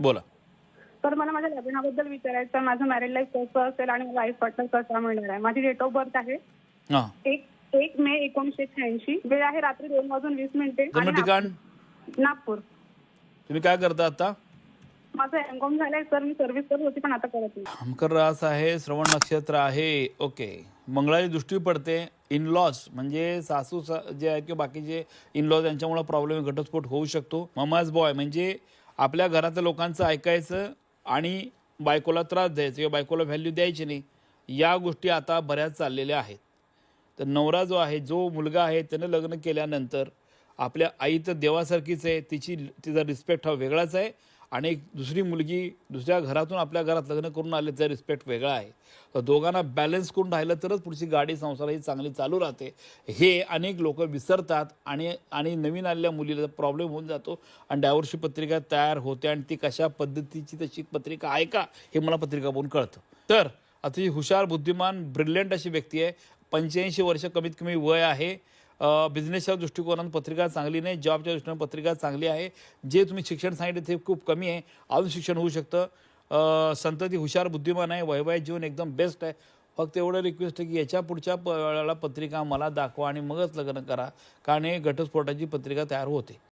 बोला. तर मला माझ्या लग्नाबद्दल विचारायचं आहे. माझं मॅरिड लाईफ कसं असेल आणि लाईफ पार्टनर कसा मिळणार आहे? माझी डेट ऑफ बर्थ आहे. हां. एक एक मे एकोणीसशे शहाऐंशी. वेळ आहे रात्री दोन वाजून वीस मिनिटे. आणि नाग- नागपूर. तुम्ही काय करता आता? माझं एमकॉम झालंय सर मी सर्व्हिस करत होती पण आता करत नाही. मकर रास आहे श्रवण नक्षत्र आहे. ओके. मंगळाची दृष्टी पडते. इन लॉस म्हणजे सासू सा जे आहे किंवा बाकीचे इन लॉज यांच्यामुळे प्रॉब्लेम घटस्फोट होऊ शकतो. ममाज बॉय म्हणजे आपल्या घरातल्या लोकांचं ऐकायचं आणि बायकोला त्रास द्यायचा किंवा बायकोला व्हॅल्यू द्यायची नाही या गोष्टी आता बऱ्याच चाललेल्या आहेत. तर नवरा जो आहे जो मुलगा आहे त्यानं लग्न केल्यानंतर आपल्या आई तर देवासारखीच आहे तिची तिचा रिस्पेक्ट हा वेगळाच आहे. आणि एक दुसरी मुलगी दुसऱ्या घरातून आपल्या घरात लग्न करून आले तर रिस्पेक्ट वेगळा आहे. तर दोघांना बॅलन्स करून राहिलं तरच पुढची गाडी संसार ही चांगली चालू राहते. हे अनेक लोक विसरतात आणि आणि नवीन आलेल्या मुलीला प्रॉब्लेम होऊन जातो. आणि डायव्हर्सची पत्रिका तयार होते आणि ती कशा पद्धतीची तशी पत्रिका आहे का हे मला पत्रिका बघून कळतं. तर अतिशय हुशार बुद्धिमान ब्रिलियंट अशी व्यक्ती आहे. पंच्याऐंशी वर्ष कमीत कमी वय आहे. बिझनेसच्या दृष्टिकोनातून पत्रिका चांगली नाही जॉबच्या दृष्टीने पत्रिका चांगली आहे. जे तुम्ही शिक्षण सांगितले ते खूप कमी आहे. अजून शिक्षण होऊ शकतं. संतती हुशार बुद्धिमान आहे वैवाहिक जीवन एकदम बेस्ट आहे. फक्त एवढं रिक्वेस्ट आहे की याच्या पुढच्या प- वेळेला पत्रिका मला दाखवा आणि मगच लग्न करा. कारण हे घटस्फोटाची पत्रिका तयार होते.